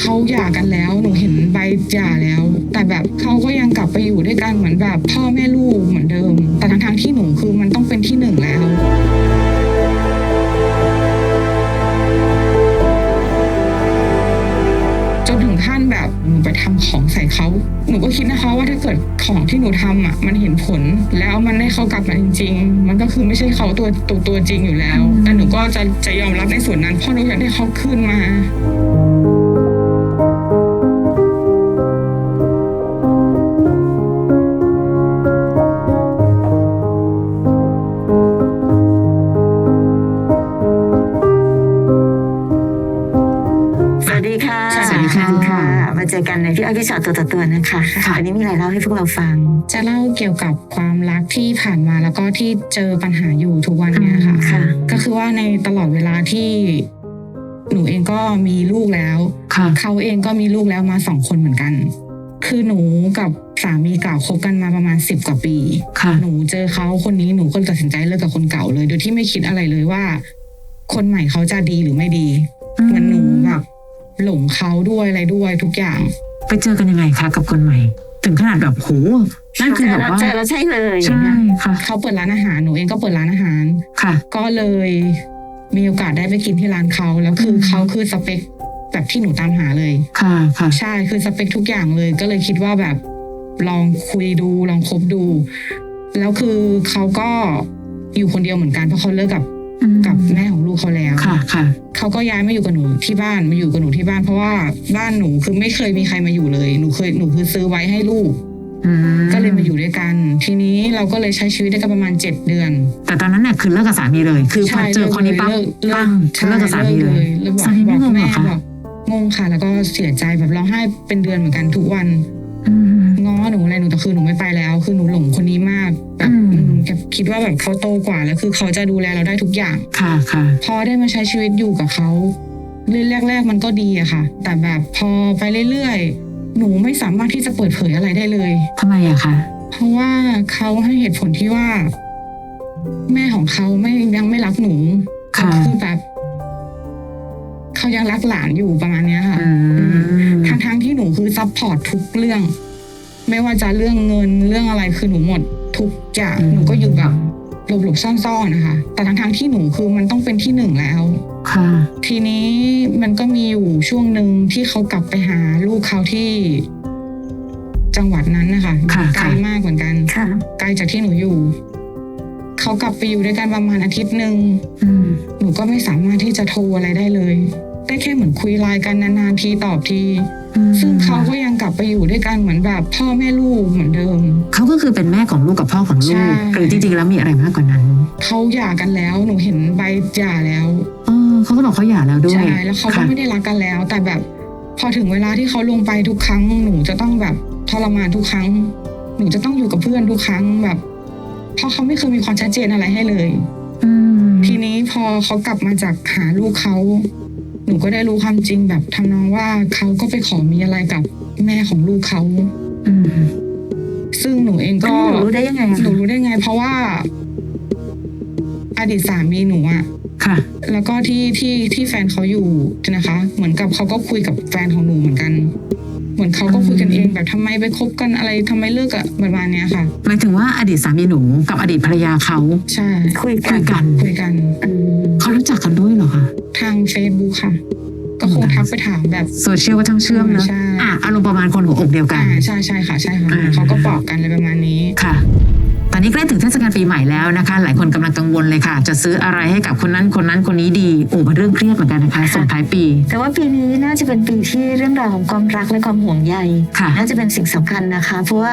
เขาหย่ากันแล้ว หนูเห็นใบหย่าแล้ว แต่แบบเขาก็ยังกลับไปอยู่ด้วยกันเหมือนแบบพ่อแม่ลูกเหมือนเดิม แต่ทั้งทางที่หนูคือมันต้องเป็นที่หนึ่งแล้วจนถึงขั้นแบบหนูไปทำของใส่เขา หนูก็คิดนะคะว่าถ้าเกิดของที่หนูทำอะ มันเห็นผล แล้วมันได้เขากลับมาจริง ๆ มันก็คือไม่ใช่เขาตัวตัวตัวจริงอยู่แล้ว แต่หนูก็จะจะยอมรับในส่วนนั้นเพราะหนูอยากได้เขาคืนมา อกันในพี่อ้อยพี่ชอตตัวต่อตัวนะคะค่ะวันนี้มีอะไรเล่าให้พวกเราฟัง จะเล่าเกี่ยวกับความรักที่ผ่านมาแล้วก็ที่เจอปัญหาอยู่ทุกวันเนี้ยค่ะค่ะก็คือว่าในตลอดเวลาที่หนูเองก็มีลูกแล้วค่ะเขาเองก็มีลูกแล้วมาสองคนเหมือนกัน คือหนูกับสามีเก่าคบกันมาประมาณสิบกว่าปีค่ะหนูเจอเขาคนนี้หนูก็ตัดสินใจเลิกกับคนเก่าเลย โดยที่ไม่คิดอะไรเลยว่า คนใหม่เขาจะดีหรือไม่ดีเหมือนหนูแบบ หลงเขาด้วยอะไรด้วยทุกอย่าง ไปเจอกันยังไงคะกับคนใหม่ ถึงขนาดแบบโหนั่นคือแบบว่าเจอแล้วใช่เลยใช่ค่ะเขาเปิดร้านอาหารหนูเองก็เปิดร้านอาหารค่ะ ก็เลยมีโอกาสได้ไปกินที่ร้านเขาแล้วคืออืมเขาคือสเปคแบบที่หนูตามหาเลย ค่ะค่ะ ใช่คือสเปคทุกอย่างเลย ก็เลยคิดว่าแบบลองคุยดูลองคบดู แล้วคือเขาก็อยู่คนเดียวเหมือนกันเพราะเขาเลิกกับอืม กับแม่ของลูกเขาแล้วค่ะค่ะเขาก็ย้ายมาอยู่กับหนูที่บ้านมาอยู่กับหนูที่บ้านเพราะว่าบ้านหนูคือไม่เคยมีใครมาอยู่เลยหนูเคยหนูคือซื้อไว้ให้ลูกอืมก็เลยมาอยู่ด้วยกัน ทีนี้เราก็เลยใช้ชีวิตด้วยกันประมาณเจ็ดเดือน แต่ตอนนั้นเนี่ยคือเลิกกับสามีเลย คือพอเจอคนนี้ปั๊บเลิกเลิปั้กงใช่เลิกกับสามีเลยแล้วบอกสามีไม่บอกงงเหรแม่อคะบอกงงค่ะ แล้วก็เสียใจแบบร้องไห้เป็นเดือนเหมือนกันทุกวันอืม ง้อหนูอะไรหนูแต่คือหนูไม่ไปแล้ว คือหนูหลงคนนี้มากแบบอืมอืมแบบคิดว่าแบบเขาโตกว่าแล้วคือเขาจะดูแลเราได้ทุกอย่างค่ะค่ะพอได้มาใช้ชีวิตอยู่กับเขาเรื่องแรก ๆ มันก็ดีอะค่ะ แต่แบบพอไปเรื่อยๆหนูไม่สามารถที่จะเปิดเผยอะไรได้เลยทำไมอะคะเพราะว่าเขาให้เหตุผลที่ว่า แม่ของเขาไม่ยังไม่รักหนูค่ะคือแบบเขายังรักหลานอยู่ประมาณเนี้ยค่ะ ซัพพอร์ตทุกเรื่อง ไม่ว่าจะเรื่องเงินเรื่องอะไรคือหนูหมด ทุกอย่างหนูก็อยู่แบบหลบๆซ่อนๆนะคะ แต่ทั้งทั้งๆที่หนูคือมันต้องเป็นที่หนึ่งแล้ว ค่ะ ทีนี้มันก็มีอยู่ช่วงหนึ่งที่เขากลับไปหาลูกเขาที่จังหวัดนั้นนะคะค่ะไกลค่ะ มากเหมือนกัน ค่ะ ไกลจากที่หนูอยู่ เขากลับไปอยู่ด้วยกันประมาณอาทิตย์หนึ่ง อืม หนูก็ไม่สามารถที่จะโทรอะไรได้เลย ได้แค่เหมือนคุยไลน์กันนานๆทีตอบทีอืมซึ่งเขาก็ยังกลับไปอยู่ด้วยกันเหมือนแบบพ่อแม่ลูกเหมือนเดิม เขาก็คือเป็นแม่ของลูกกับพ่อของลูใช่กหรือจริงๆแล้วมีอะไรมากกว่านั้น เขาหย่ากันแล้วหนูเห็นใบหย่าแล้วอ๋อเขาก็บอกเขาหย่าแล้วด้วยใช่แล้วเขาก็ค่ะไม่ได้รักกันแล้ว แต่แบบพอถึงเวลาที่เขาลงไปทุกครั้ง หนูจะต้องแบบทรมานทุกครั้ง หนูจะต้องอยู่กับเพื่อนทุกครั้งแบบเพราะเขาไม่เคยมีความชัดเจนอะไรให้เลยอืมทีนี้พอเขากลับมาจากหาลูกเขา หนูก็ได้รู้ความจริงแบบทำนองว่าเขาก็ไปขอมีอะไรกับแม่ของลูกเขาอืมซึ่งหนูเองก็ก็รู้ได้ยังไงอะหนูรู้ได้ไง เพราะว่า อดีตสามีหนูอะ ค่ะ แล้วก็ที่ที่ที่แฟนเขาอยู่นะคะ เหมือนกับเขาก็คุยกับแฟนของหนูเหมือนกัน เหมือนเขาก็คุยกันเองแบบทำไมไปคบกันอะไรทำไมเลิกอะประมาณเนี้ยค่ะหมายถึงว่าอดีตสามีหนูกับอดีตภรรยาเขาใช่คุยกัคุนยกันคุยกันอืมเขารู้จักกันด้วยเหรอคะทางเฟซบุ๊กค่ะก็คงทักไปถามแบบโซเชียลก็ช่างเชื่อมนะใช่อะอารมณ์ประมาณคนหัวอกเดียวกันอ่าใช่ใช่ค่ะใช่ค่ะอ่าเขาก็บอกกันอะไรประมาณนี้ค่ะตอ นนี้ใกล้ถึงเทศกาลปีใหม่แล้วนะคะ หลายคนกำลังกังวลเลยค่ะ จะซื้ออะไรให้กับคนนั้นคนนั้นคนนี้ดีโอ้เป็นเรื่องเครียดเหมือนกันนะคะส่งท้ายปี แต่ว่าปีนี้น่าจะเป็นปีที่เรื่องราวของความรักและความห่วงใยค่ะน่าจะเป็นสิ่งสำคัญนะคะ เพราะว่า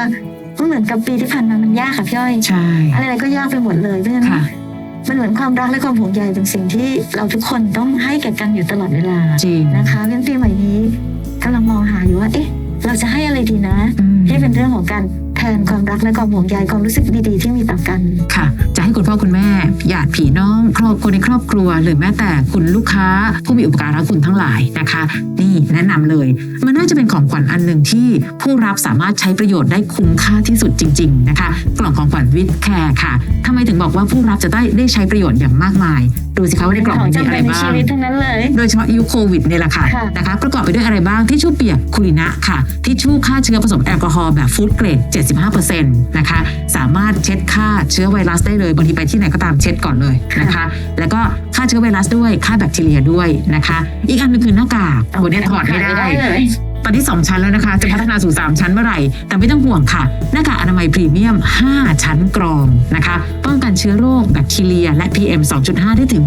มันเหมือนกับปีที่ผ่านมามันยากค่ะพี่อ้อยใช่อะไรๆก็ยากไปหมดเลยเพราะฉะนั้นค่ะมันเหมือนความรักและความห่วงใยเป็นสิ่งที่เราทุกคนต้องให้แก่กันอยู่ตลอดเวลาจริงนะคะเพราะฉะนั้นปีใหม่นี้กำลังมองหาอยู่ว่าเอ๊ะ เราจะให้อะไรดีนะอืมที่เป็นเรื่องของการแท นความรักและความห่วงใยความรู้สึกดีๆ ที่มีต่อกันค่ะ จะให้คุณพ่อคุณแม่ญาติพี่น้องครอบคนในครอบครัว หรือแม้แต่คุณลูกค้า ผู้มีอุปการะคุณทั้งหลายนะคะ นี่แนะนำเลย มันน่าจะเป็นของขวัญอันหนึ่งที่ผู้รับสามารถใช้ประโยชน์ได้คุ้มค่าที่สุดจริง ๆ นะคะ กล่องของขวัญวิทแคร์ค่ะทำไมถึงบอกว่าผู้รับจะได้ได้ใช้ประโยชน์อย่างมากมาย ดูสิคะว่าในกล่องของมันมีจำอะเป็ไรนในบ้าชีงวิตทั้งนั้นเลยโดยเฉพาะยุคโควิดเนี่ยแหละค่ะค่ะนะคะประกอบไปด้วยอะไรบ้างที่ชู่เปียกคูรินะค่ะที่ชู่ฆ่าเชื้อผสมแอลกอฮอล์แบบฟู้ดเกรด75%นะคะสามารถเช็ดฆ่าเชื้อไวรัสได้เลยบางทีไปที่ไหนก็ตามเช็ดก่อนเลยนะคะ แล้วก็ฆ่าเชื้อไวรัสด้วยฆ่าแบคทีเรียด้วยนะคะ อีกอันหนึงคือหน้ากากวันนี้ถอดไม่ได้เลยตอนที่ 2 ชั้นแล้วนะคะ จะพัฒนาสู่ 3 ชั้นเมื่อไหร่ แต่ไม่ต้องห่วงค่ะ หน้ากากอนามัยพรีเมียม 5 ชั้นกรองนะคะ ป้องกันเชื้อโรคแบคทีเรียและ PM 2.5 ได้ถึง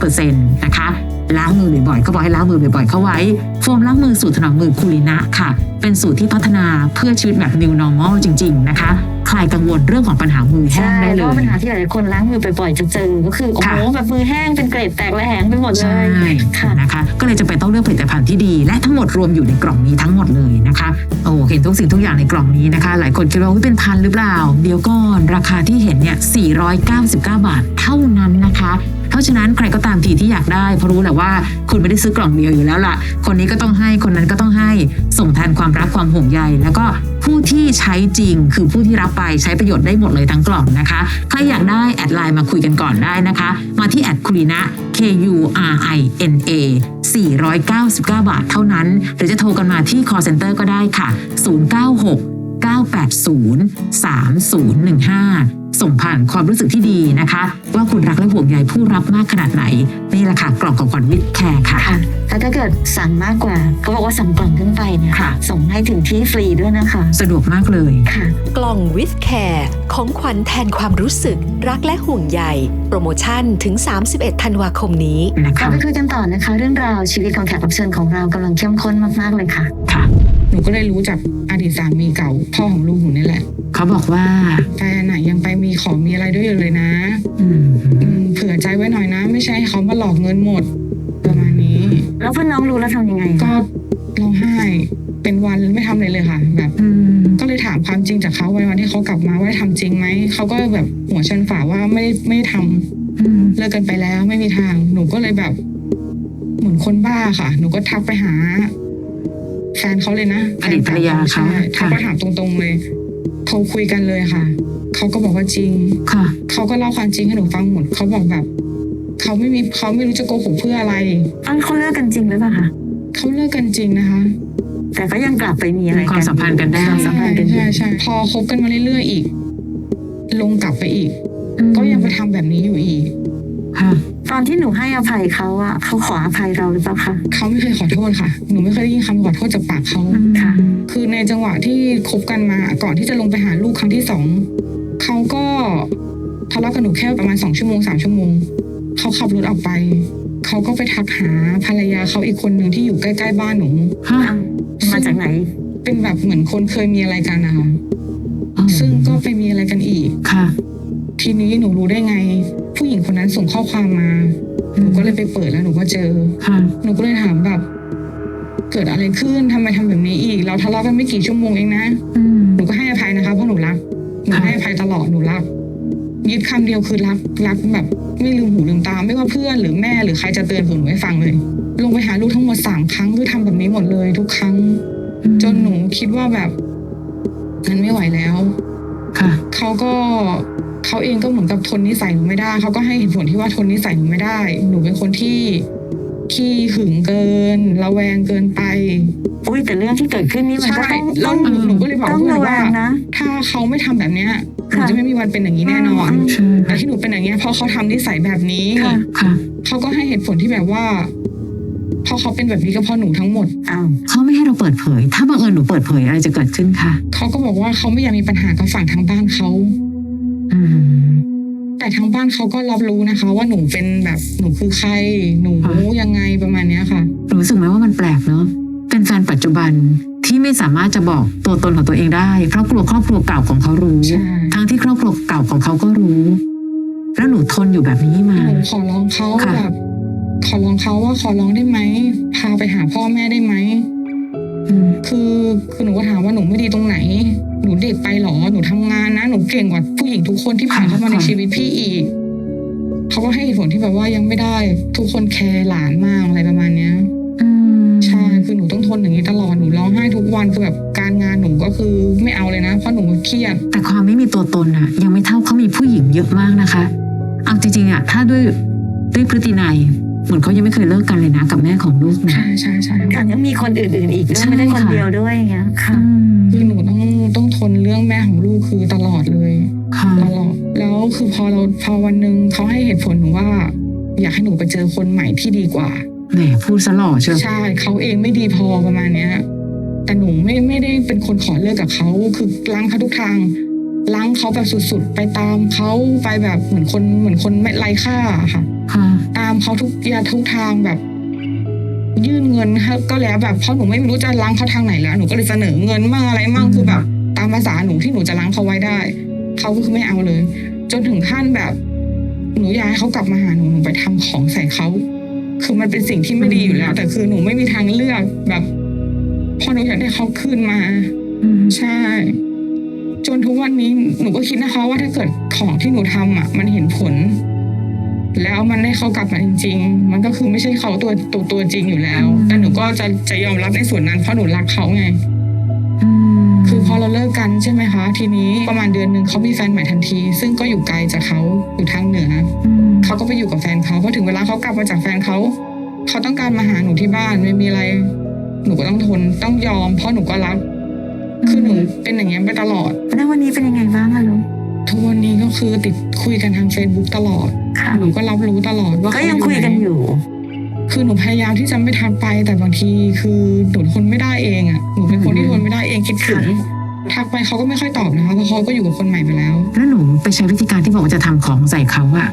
99%นะคะ ล้างมือบ่อยๆเขาบอกให้ล้างมือบ่อยๆเข้าไว้ โฟมล้างมือสูตรถนอมมือคูลินะค่ะ เป็นสูตรที่พัฒนาเพื่อชีวิตแบบ new normal จริง ๆ นะคะคลายกังวลเรื่องของปัญหามือแห้ใช่งได้เพเลราะว่ายปัญหาที่หลายคนล้างมือบ่อยๆจะเจอก็คือโอ้โหค่ะแบบมือแห้งเป็นเกรดแตกระแหงไปหมดเลใช่ยค่ะนะคะ ก็เลยจะเป็นต้องเลือกผลิตภัณฑ์ที่ดี และทั้งหมดรวมอยู่ในกล่องนี้ทั้งหมดเลยนะคะโอ้เห็นทุกสิ่งทุกอย่างในกล่องนี้นะคะ หลายคนคิดว่าอุ๊ยเป็นพันหรือเปล่า เดี๋ยวก่อนราคาที่เห็นเนี่ย499 บาทเท่านั้นนะคะ เพราะฉะนั้นใครก็ตามทีที่อยากได้เพราะรู้แหละว่า คุณไม่ได้ซื้อกล่องเดียวอยู่แล้วล่ะ คนนี้ก็ต้องให้คนนั้นก็ต้องให้ส่งแทนความรักความห่วงใยแล้วก็ผู้ที่ใช้จริงคือผู้ที่รับไปใช้ประโยชน์ได้หมดเลยทั้งกล่องนะคะ ใครอยากได้แอดไลน์มาคุยกันก่อนได้นะคะ มาที่แอดคุรินะ K U R I N A 499 บาทเท่านั้น หรือจะโทรกันมาที่ call center ก็ได้ค่ะ 096 980-3015 ส่งผ่านความรู้สึกที่ดีนะคะ ว่าคุณรักและห่วงใยผู้รับมากขนาดไหน นี่แหละค่ะกล่องของขวัญวิทแคร์ค่ะค่ะแล้วถ้าเกิดสั่งมากกว่าเขาบอกว่าสั่งกล่องขึ้นไปเนี่ยค่ะ ส่งให้ถึงที่ฟรีด้วยนะคะ สะดวกมากเลย ค่ะ กล่อง with care ของขวัญแทนความรู้สึก รักและห่วงใยโปรโมชั่นถึง 31 ธันวาคมนี้ นะเราคะ ไปคุยกันต่อนะคะ เรื่องราวชีวิตของแขกรับเชิญของเรากำลังเข้มข้นมากๆเลยค่ะ ค่ะ หนูก็เลยรู้จากอดีตสามีเก่าพ่อของลูกหนูนี่แหละ เขาบอกว่าแฟนน่ะยังไปมีของมีอะไรด้วยอยู่เลยนะ อืมอืมเผื่อใจไว้หน่อยนะ ไม่ใช่ให้เขามาหลอกเงินหมด ประมาณนี้ แล้วเพื่อนน้องรู้แล้วทำยังไงก็ร้องไห้เป็นวันไม่ทำอะไรเลยค่ะ แบบ อืมก็เลยถามความจริงจากเขาวันวันที่เขากลับมาว่าได้ทำจริงไหมเขาก็แบบหัวชนฝาว่าไม่ไม่ได้ทำ อืมเลิกกันไปแล้วไม่มีทาง หนูก็เลยแบบ เหมือนคนบ้าค่ะ หนูก็ทักไปหา แฟนเขาเลยนะอดีตภรรยาเขาใช่ทักค่ะไปถามตรงๆเลยเขาคุยกันเลยค่ะเขาก็บอกว่าจริงค่ะเขาก็เล่าความจริงให้หนูฟังหมดเขาบอกแบบเขาไม่มีเขาไม่รู้จะโกหกเพื่ออะไรอันเขาเลิกกันจริงหรือเปล่าคะเขาเลิกกันจริงนะคะ แต่ก็ยังกลับไปมีอะไรมีกันความสัมพันธ์กันได้ความสัมพันธ์กันอยู่ใช่ใช่พอคบกันมาเรื่อยๆอีก ลงกลับไปอีกอืมก็ยังไปทำแบบนี้อยู่อีกค่ะ ตอนที่หนูให้อภัยเขาอะเขาขออภัยเราหรือเปล่าคะเขาไม่เคยขอโทษค่ะ หนูไม่เคยได้ยินคำขอโทษจากปากเขาค่ะ คือในจังหวะที่คบกันมาก่อนที่จะลงไปหาลูกครั้งที่สองเขาก็ทะเลาะกับหนูแค่ประมาณสองชั่วโมงสามชั่วโมงเขาขับรถออกไปเขาก็ไปทักหาภรรยาเขาอีกคนหนึ่งที่อยู่ใกล้ๆบ้านหนูค่ะอ้าวมาจากไหน เป็นแบบเหมือนคนเคยมีอะไรกันนะคะอ๋อซึ่งก็ไปมีอะไรกันอีกค่ะ ทีนี้หนูรู้ได้ไง ผู้หญิงคนนั้นส่งข้อความมา หนูก็เลยไปเปิดแล้วหนูก็เจอค่ะหนูก็เลยถามแบบ เกิดอะไรขึ้นทำไมทำแบบนี้อีก เราทะเลาะกันไม่กี่ชั่วโมงเองนะอืมหนูก็ให้อภัยนะคะเพราะหนูรักหนูค่ะให้อภัยตลอดหนูรักยึดคำเดียวคือรักรักแบบไม่ลืมหูลืมตาไม่ว่าเพื่อนหรือแม่หรือใครจะเตือนหนูไม่ฟังเลย ลงไปหาลูกทั้งหมดสามครั้งคือทำแบบนี้หมดเลย ทุกครั้ง จนหนูคิดว่าแบบมันไม่ไหวแล้ว ค่ะเขาก็เขาเองก็เหมือนกับทนนิสัยหนูไม่ได้เขาก็ให้เหตุผลที่ว่าทนนิสัยหนูไม่ได้ หนูเป็นคนที่ขี้หึงเกินระแวงเกินไปอุ้ยแต่เรื่องที่เกิดขึ้นนี่มันก็ใช่ต้องแล้วต้องหนูหนูก็เลยบอกต้องเพื่อนระแวว่า งนะ ถ้าเขาไม่ทำแบบเนี้ยหนูค่ะ จะไม่มีวันเป็นอย่างนี้แน่นอนอืมใช่แต่ที่หนูเป็นอย่างเงี้ยเพราะเขาทำนิสัยแบบนี้ค่ะค่ะ เขาก็ให้เหตุผลที่แบบว่า เพราะเขาเป็นแบบนี้ก็เพราะหนูทั้งหมด อ้าวเขาไม่ให้เราเปิดเผย ถ้าบังเอิญหนูเปิดเผยอะไรจะเกิดขึ้นค่ะ เขาก็บอกว่าเขาไม่อยากมีปัญหากับฝั่งทางบ้านเขา อืม แต่ทางบ้านเขาก็รับรู้นะคะ ว่าหนูเป็นแบบหนูคือใคร หนูค่ะยังไงประมาณเนี้ยค่ะ รู้สึกไหมว่ามันแปลกเนอะเป็นแฟนปัจจุบันที่ไม่สามารถจะบอกตัวตนของตัวเองได้ เพราะกลัวครอบครัวเก่าของเขารู้ ใช่ ทั้งที่ครอบครัวเก่าของเขาก็รู้ แล้วหนูทนอยู่แบบนี้มา หนูขอร้องเขาค่ะ แบบ ขอร้องเขาว่าขอร้องได้ไหมพาไปหาพ่อแม่ได้ไหมอืมคือคือหนูก็ถามว่าหนูไม่ดีตรงไหน หนูนูเด็กไปเหรอหนูทำงานนะ หนูเก่งกว่าผู้หญิงทุกคนที่ผ่านเข้ามาในค่ะชีวิตพี่อีกเขาก็ให้เหตุผลที่แบบว่ายังไม่ได้ ทุกคนแคร์หลานมากอะไรประมาณเนี้ยอืมใช่คือหนูต้องทนอย่างนี้ตลอดหนูร้องไห้ทุกวันคือแบบการงานหนูก็คือไม่เอาเลยนะ เพราะหนูเครียด แต่ความไม่มีตัวตนอะยังไม่เท่าเขามีผู้หญิงเยอะมากนะคะ เอาจริงๆอะถ้าด้วยด้วยพฤตินัย เหมือนเขายังไม่เคยเลิกกันเลยนะกับแม่ของลูกเนี่ยใช่ใช่ใช่การยังมีคนอื่นๆอีกด้วยใช่ไม่ได้คนค่ะเดียวด้วยอย่างเงี้ยค่ะอืมคือหนูต้องต้องทนเรื่องแม่ของลูกคือตลอดเลยค่ะตลอดแล้วคือพอเราพอวันหนึ่งเขาให้เหตุผลหนูว่า อยากให้หนูไปเจอคนใหม่ที่ดีกว่าแหมพูดซะหล่อเชียวใช่เขาเองไม่ดีพอประมาณเนี้ย แต่หนูไม่ไม่ได้เป็นคนขอเลิกกับเขาคือล้างเขาทุกทางล้างเขาแบบสุดๆ ไปตามเขาไปแบบเหมือนคนเหมือนคนไม่ไร้ค่าอะค่ะค่ะ ตามเขาทุกยาทุกทางแบบ ยื่นเงินให้ก็แล้วแบบเพราะหนูไม่รู้จะล้างเขาทางไหนแล้วหนูก็เลยเสนอเงินมั่งอะไรมั่งอืมคือแบบ ตามภาษาหนูที่หนูจะล้างเขาไว้ได้เขาก็คือไม่เอาเลย จนถึงขั้นแบบ หนูอยากให้เขากลับมาหาหนูหนูไปทำของใส่เขาคือมันเป็นสิ่งที่ไม่ดีอยู่แล้ว แต่คือหนูไม่มีทางเลือกแบบพอหนูอยากได้เขาคืนมาอืมใช่ จนทุกวันนี้หนูก็คิดนะคะว่าถ้าเกิดของที่หนูทำอะ มันเห็นผล แล้วมันได้เขากลับมาจริง ๆ มันก็คือไม่ใช่เขาตัวตัวตัวจริงอยู่แล้ว แต่หนูก็จะจะยอมรับในส่วนนั้นเพราะหนูรักเขาไงอืมคือพอเราเลิกกันใช่ไหมคะ ทีนี้ประมาณเดือนหนึ่งเขามีแฟนใหม่ทันที ซึ่งก็อยู่ไกลจากเขาอยู่ทางเหนืออืมเขาก็ไปอยู่กับแฟนเขาพอถึงเวลาเขากลับมาจากแฟนเขาเขาต้องการมาหาหนูที่บ้านไม่มีอะไร หนูก็ต้องทนต้องยอม เพราะหนูก็รักคือหนูเป็นอย่างเงี้ยไปตลอดแล้ววันนี้เป็นยังไงบ้างอะลูก ทุกวันนี้ก็คือติดคุยกันทาง Facebook ตลอด ค่ะหนูก็รับรู้ตลอดว่าก็เขายังคุยกันอยู่ คือหนูพยายามที่จะไม่ทักไป แต่บางทีคือหนูทนไม่ได้เองอะหนูเป็นคนที่ทนไม่ได้เองคิดถึงทักไปเขาก็ไม่ค่อยตอบนะคะเพราะเขาก็อยู่กับคนใหม่ไปแล้ว แล้วหนูไปใช้วิธีการที่บอกว่าจะทำของใส่เขาอะ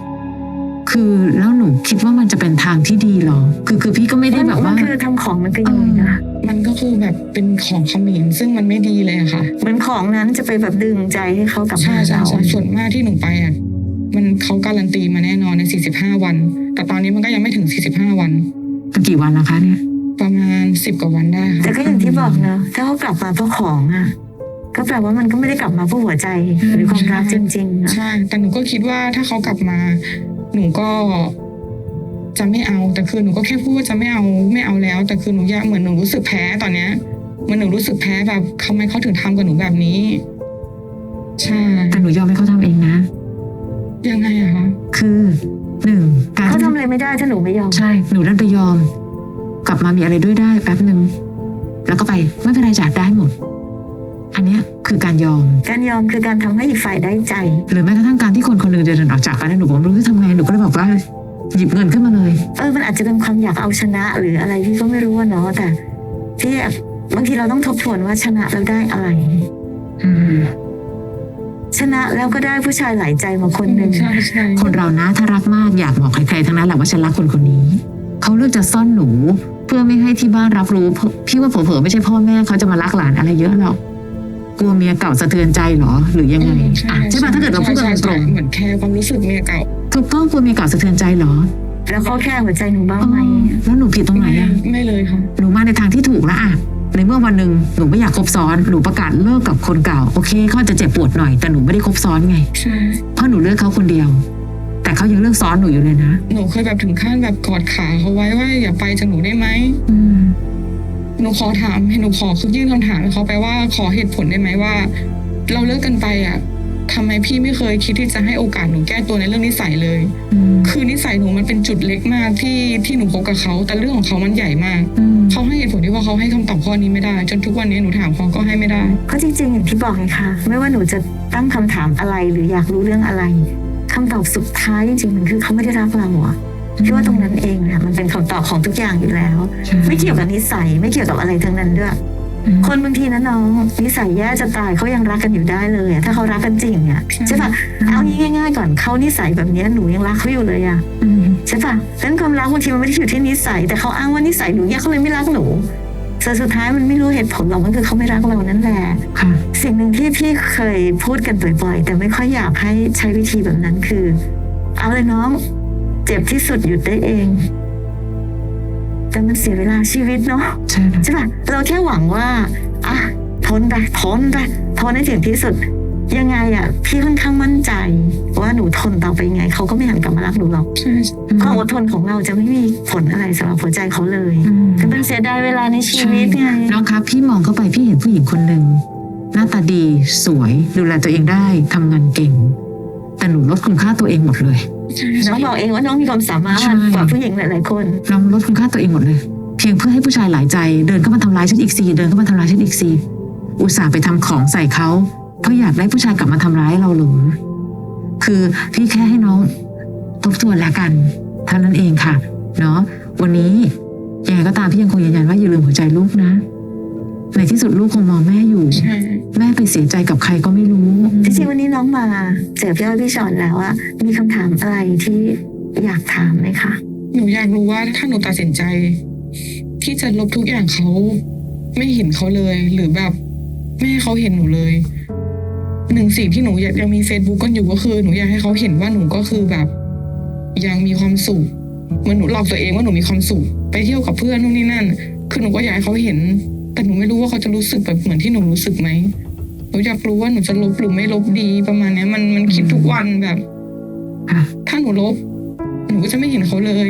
คือแล้วหนูคิดว่ามันจะเป็นทางที่ดีเหรอ คือคือพี่ก็ไม่ได้แบบว่า มันคือทำของมันก็ยังไงนะมันก็คือแบบเป็นของเขมินซึ่งมันไม่ดีเลยอะค่ะเหมือนของนั้นจะไปแบบดึงใจให้เขากลับใช่มาใช่เราใช่ส่วนมากที่หนูไปอะมันเขาการันตีมาแน่นอนใน 45 วัน แต่ตอนนี้มันก็ยังไม่ถึง 45 วันเป็นกี่วันนะคะเนี่ยประมาณ10กว่าวันได้แต่ค่ะก็อย่างที่บอกเนอะถ้าเขากลับมาเพราะของอะก็แปลว่ามันก็ไม่ได้กลับมาเพราะหัวใจหรือความรักจริงๆนะใช่แต่หนูก็คิดว่าถ้าเขากลับมา หนูก็จะไม่เอาแต่คือหนูก็แค่พูดว่าจะไม่เอาไม่เอาแล้ว แต่คือหนูอยากเหมือนหนูรู้สึกแพ้ตอนเนี้ยเหมือนหนูรู้สึกแพ้แบบทำไมเขาถึงทำกับหนูแบบนี้ ใช่แต่หนูยอมให้เขาทำเองนะ ยังไงอะคะคือหนึ่งการเขาที่ทำอะไรไม่ได้ถ้าหนูไม่ยอมใช่หนูนั่นไปยอม กลับมามีอะไรด้วยได้แป๊บหนึ่งแล้วก็ไปไม่เป็นไรจัดได้หมด อันเนี้ย คือการยอม การยอมคือการทำให้อีกฝ่ายได้ใจ หรือแม้กระทั่งการที่คนคนหนึ่งเดินออกจากไปแล้วหนูบอกไม่รู้จะทำไงหนูก็เลยบอกว่าหยิบเงินขึ้นมาเลย เออมันอาจจะเป็นความอยากเอาชนะหรืออะไรที่ก็ไม่รู้อะเนาะแต่พี่แบบบางทีเราต้องทบทวนว่าชนะแล้วได้อะไรอืมชนะแล้วก็ได้ผู้ชายหลายใจมาคนหนึ่งใช่ใช่คนเรานะถ้ารักมากอยากบอกใครๆทั้งนั้นแหละว่าฉันรักคนคนนี้เขาเลือกจะซ่อนหนู เพื่อไม่ให้ที่บ้านรับรู้เพราะพี่ว่าเผลอๆไม่ใช่พ่อแม่เขาจะมารักหลานอะไรเยอะหรอก กลัวเมียเก่าสะเทือนใจเหรอ หรือยังไงอะใช่ป่ะถ้าเกิดเราพูดกันใช่ตใช่รงเหมือนแค่ความรู้สึกเมียเก่าๆถูกต้องกลัวเมียเก่าสะเทือนใจเหรอ แล้วเขาแค่หัวใจหนูบ้างอ๋อไหมแล้วหนูผิดตรงไหนไม่อะไม่เลยค่ะหนูมาในทางที่ถูกแล้วอะในเมื่อวันหนึ่งหนูไม่อยากคบซ้อนหนูประกาศเลิกกับคนเก่าโอเคเขาอาจจะเจ็บปวดหน่อยแต่หนูไม่ได้คบซ้อนไงใช่เพราะหนูเลือกเขาคนเดียว แต่เขายังเลือกซ้อนหนูอยู่เลยนะหนูเคยแบบถึงขั้นแบบกอดขาเขาไว้ว่าอย่าไปจากหนูได้ไหมอืม หนูขอถามให้หนูขอคือยื่นคำถามให้เขาไปว่าขอเหตุผลได้ไหมว่า เราเลิกกันไปอะทำไมพี่ไม่เคยคิดที่จะให้โอกาสหนูแก้ตัวในเรื่องนิสัยเลยอืมคือนิสัยหนูมันเป็นจุดเล็กมากที่ที่หนูคบกับเขา แต่เรื่องของเขามันใหญ่มากอืมเขาให้เหตุผลที่ว่าเขาให้คำตอบข้อนี้ไม่ได้ จนทุกวันนี้หนูถามเขาก็ให้ไม่ได้ก็จริงๆอย่างที่บอกไงคะไม่ว่าหนูจะตั้งคำถามอะไรหรืออยากรู้เรื่องอะไรคำตอบสุดท้ายจริงๆมันคือเขาไม่ได้รักเราอะ พี่ว่าตรงนั้นเองเนี่ยมันเป็นคำตอบของทุกอย่างอยู่แล้วใช่ไม่เกี่ยวกับนิสัยไม่เกี่ยวกับอะไรทั้งนั้นด้วยอืมคนบางทีนะน้องนิสัยแย่จะตายเขายังรักกันอยู่ได้เลยอะถ้าเขารักกันจริงเนี่ยใช่ใช่ปะเอางี้ง่าย ๆ ก่อนเขานิสัยแบบเนี้ยหนูยังรักเขาอยู่เลยอะอืมใช่ปะดังนั้นความรักบางทีมันไม่ได้อยู่ที่นิสัย แต่เขาอ้างว่านิสัยหนูเนี่ยเขาเลยไม่รักหนูแต่สุดท้ายมันไม่รู้เหตุผลหรอกมันคือเขาไม่รักเรานั่นแหละค่ะสิ่งหนึ่งที่พี่เคยพูดกันบ่อยๆ แต่ไม่ค่อยอยากให้ใช้วิธีแบบนั้นคือ เอาเลยน้อง เจ็บที่สุดหยุดได้เอง แต่มันเสียเวลาชีวิตเนาะใช่นะใช่ปะเราแค่หวังว่าอะทนไปทนไปทนให้ถึงที่สุด ยังไงอะ พี่ค่อนข้างมั่นใจ ว่าหนูทนต่อไปยังไง เขาก็ไม่หันกลับมารักหนูหรอกใช่ความอดทนของเราจะไม่มีผลอะไรสำหรับหัวใจเขาเลยอืมก็เป็นเสียดายเวลาในชีวิตไงน้องครับพี่มองเข้าไปพี่เห็นผู้หญิงคนหนึ่งหน้าตาดีสวยดูแลตัวเองได้ทำงานเก่ง แต่หนูลดคุณค่าตัวเองหมดเลยใช่ น้องบอกเองว่าน้องมีความสามารถใช่กว่าผู้หญิงหลายๆคน น้องลดคุณค่าตัวเองหมดเลย เพียงเพื่อให้ผู้ชายหลายใจ เดินเข้ามาทำร้ายฉันอีกซีเดินเข้ามาทำร้ายฉันอีกซีอุตส่าห์ไปทำของใส่เขาเพราะอยากได้ผู้ชายกลับมาทำร้ายเราหรือคือพี่แค่ให้น้องทบทวนแล้วกันเท่านั้นเองค่ะ เนาะวันนี้ยังไงก็ตามพี่ยังคงยืนยันว่าอย่าลืมหัวใจลูกนะ ในที่สุดลูกคงมองแม่อยู่ ใช่แม่ไปเสียใจกับใครก็ไม่รู้จริงๆวันนี้น้องมาเจอพี่อ้อยพี่ชอนแล้วว่ามีคำถามอะไรที่อยากถามไหมคะหนูอยากรู้ว่าถ้าหนูตัดสินใจ ที่จะลบทุกอย่างเขาไม่เห็นเขาเลย หรือแบบไม่ให้เขาเห็นหนูเลยหนึ่งสิ่งที่หนูอยากยังมีเฟซบุ๊กกันอยู่ก็คือหนูอยากให้เขาเห็นว่าหนูก็คือแบบ ยังมีความสุขเหมือนหนูหลอกตัวเองว่าหนูมีความสุข ไปเที่ยวกับเพื่อนนู่นนี่นั่น คือหนูก็อยากให้เขาเห็น แต่หนูไม่รู้ว่าเขาจะรู้สึกแบบเหมือนที่หนูรู้สึกไหมหนูอยากรู้ว่าหนูจะลบหรือไม่ลบดีประมาณเนี้ย มันมันคิดทุกวันแบบค่ะถ้าหนูลบ หนูก็จะไม่เห็นเขาเลย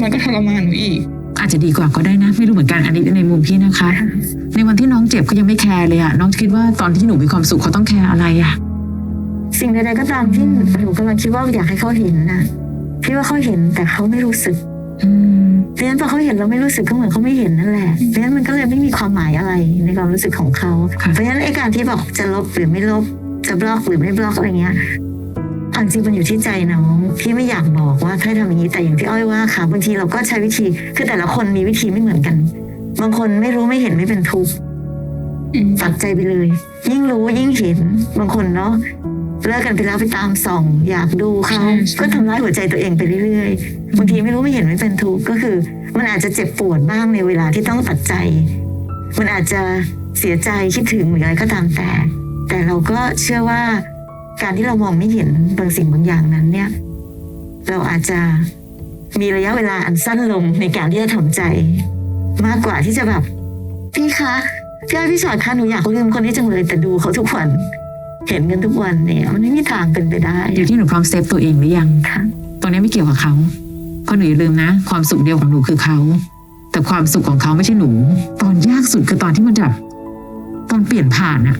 มันก็ทรมานหนูอีก อาจจะดีกว่าก็ได้นะ ไม่รู้เหมือนกันอันนี้ในมุมพี่นะคะ ในวันที่น้องเจ็บเขายังไม่แคร์เลยอะน้องคิดว่าตอนที่หนูมีความสุขเขาต้องแคร์อะไรอะสิ่งใดๆก็ตามที่หนูกำลังคิดว่าอยากให้เขาเห็นนะพี่ว่าเขาเห็นแต่เขาไม่รู้สึกอืม เพราะฉะนั้นพอเขาเห็นเราไม่รู้สึกก็เหมือนเขาไม่เห็นนั่นแหละเพราะฉะนั้นมันก็เลยไม่มีความหมายอะไรในความรู้สึกของเขาค่ะเพราะฉะนั้นไอ้การที่บอกจะลบหรือไม่ลบ จะบล็อกหรือไม่บล็อกอะไรเงี้ยเอาจริงมันอยู่ที่ใจน้องพี่ไม่อยากบอกว่าให้ทำอย่างนี้แต่อย่างที่อ้อยว่าค่ะบางทีเราก็ใช้วิธี คือแต่ละคนมีวิธีไม่เหมือนกัน บางคนไม่รู้ไม่เห็นไม่เป็นทุกข์อืมตัดใจไปเลย ยิ่งรู้ยิ่งเห็น บางคนเนาะ เลิกกันไปแล้วไปตามส่อง อยากดูเขาก็ทำร้ายหัวใจตัวเองไปเรื่อยๆบางทีไม่รู้ไม่เห็นไม่เป็นทุกข์ก็คือ มันอาจจะเจ็บปวดบ้างในเวลาที่ต้องตัดใจ มันอาจจะเสียใจคิดถึงหรืออะไรก็ตามแต่ แต่เราก็เชื่อว่า การที่เรามองไม่เห็นบางสิ่งบางอย่างนั้นเนี่ย เราอาจจะมีระยะเวลาอันสั้นลงในการที่จะทำใจ มากกว่าที่จะแบบ พี่คะพี่อ้อยพี่ชอดคะหนูอยากลืมคนนี้จังเลยแต่ดูเขาทุกวัน เห็นกันทุกวันเนี่ยมันไม่มีทางเป็นไปได้อยู่ที่หนูพร้อมเซฟตัวเองหรือยังค่ะตรงนี้ไม่เกี่ยวกับเขาเพราะหนูอย่าลืมนะ ความสุขเดียวของหนูคือเขา แต่ความสุขของเขาไม่ใช่หนู ตอนยากสุดคือตอนที่มันแบบตอนเปลี่ยนผ่านอะ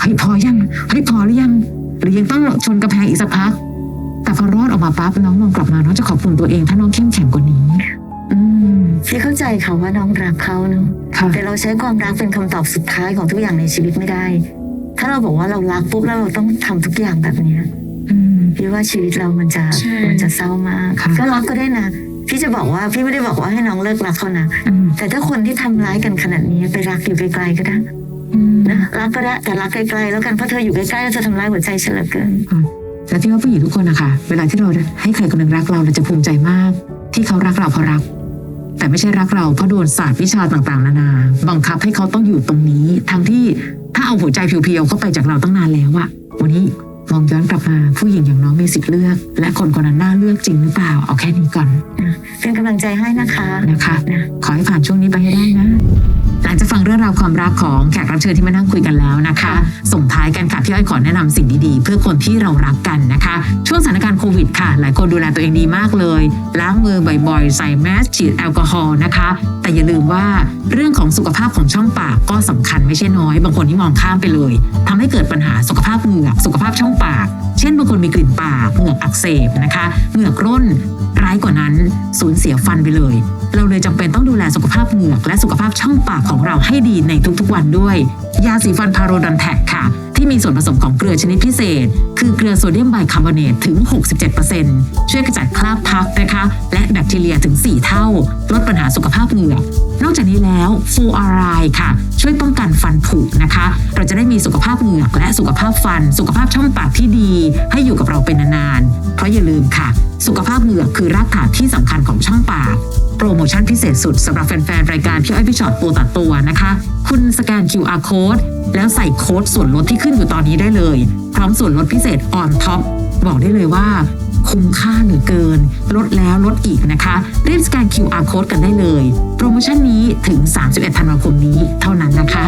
เฮ้ยพอยังเฮ้ยพอหรือยัง หรือยังต้องชนกระแพงอีกสักพัก แต่พอรอดออกมาปั๊บน้องมองกลับมาน้องจะขอบคุณตัวเองถ้าน้องเข้มแข็งกว่านี้อืมพี่เข้าใจค่ะว่าน้องรักเขาเนอะค่ะแต่เราใช้ความรักเป็นคำตอบสุดท้ายของทุกอย่างในชีวิตไม่ได้ ถ้าเราบอกว่าเรารักปุ๊บแล้วเราต้องทำทุกอย่างแบบเนี้ยอืมพี่ว่าชีวิตเรามันจะใช่มันจะเศร้ามากค่ะก็รักก็ได้นะพี่จะบอกว่าพี่ไม่ได้บอกว่าให้น้องเลิกรักเขานะอืมแต่ถ้าคนที่ทำร้ายกันขนาดนี้ไปรักอยู่ไกลๆก็ได้อืมนะรักก็ได้แต่รักไกลๆแล้วกันเพราะเธออยู่ใกล้ๆแล้วเธอทำร้ายหัวใจฉันเหลือเกินแต่ที่ว่าผู้หญิงทุกคนนะคะเวลาที่เราให้ใครคนหนึ่งรักเราเราจะภูมิใจมาก ที่เขารักเราเพราะรัก แต่ไม่ใช่รักเราเพราะโดนศาสตร์วิชาต่างๆ นานา บังคับให้เขาต้องอยู่ตรงนี้ทั้งที่ ถ้าเอาหัวใจเพียวๆเข้าไปจากเราตั้งนานแล้วอะวันนี้มองย้อนกลับมาผู้หญิงอย่างน้องมีสิทธิ์เลือก และคนคนนั้นน่าเลือกจริงหรือเปล่า เอาแค่นี้ก่อน เป็นกำลังใจให้นะคะนะคะนะขอให้ผ่านช่วงนี้ไปให้ได้นะ หลังจากฟังเรื่องราวความรักของแขกรับเชิญที่มานั่งคุยกันแล้วนะคะ ส่งท้ายกันค่ะพี่อ้อยขอแนะนำสิ่งดีๆ เพื่อคนที่เรารักกันนะคะ ช่วงสถานการณ์โควิดค่ะ หลายคนดูแลตัวเองดีมากเลย ล้างมือบ่อยๆ ใส่แมสฉีดแอลกอฮอล์นะคะ แต่อย่าลืมว่าเรื่องของสุขภาพของช่องปากก็สำคัญไม่ใช่น้อย บางคนที่มองข้ามไปเลยทำให้เกิดปัญหาสุขภาพเหงือกสุขภาพช่องปาก เช่นบางคนมีกลิ่นปากเหงือกอักเสบนะคะเหงือกร่นร้ายกว่านั้นสูญเสียฟันไปเลย เราเลยจำเป็นต้องดูแลสุขภาพเหงือกและสุขภาพช่องปากของเราให้ดีในทุกๆวันด้วย ยาสีฟันพาโรดันแทกค่ะ ที่มีส่วนผสมของเกลือชนิดพิเศษ คือเกลือโซเดียมไบคาร์บอเนตถึง 67%ช่วยกระจัดคราบพักนะคะ และแบคทีเรียถึง 4 เท่า ลดปัญหาสุขภาพเหงือกนอกจากนี้แล้วฟูอารายค่ะ ช่วยป้องกันฟันผุนะคะ เราจะได้มีสุขภาพเหงือกและสุขภาพฟัน สุขภาพช่องปากที่ดี ให้อยู่กับเราเป็นนานๆ เพราะอย่าลืมค่ะ สุขภาพเหงือกคือรากฐานที่สำคัญของช่องปาก โปรโมชั่นพิเศษสุดสำหรับแฟนๆ รายการพี่อ้อยพี่ชอตตัวตัดตัวนะคะ คุณสแกน QR code แล้วใส่โค้ดส่วนลดที่ขึ้นอยู่ตอนนี้ได้เลย พร้อมส่วนลดพิเศษษออนท็อปบอกได้เลยว่าคุ้มค่าเหลือเกิน ลดแล้วลดอีกนะคะ รีบสแกน QR code กันได้เลย โปรโมชั่นนี้ถึง 31 ธันวาคมนี้เท่านั้นนะคะ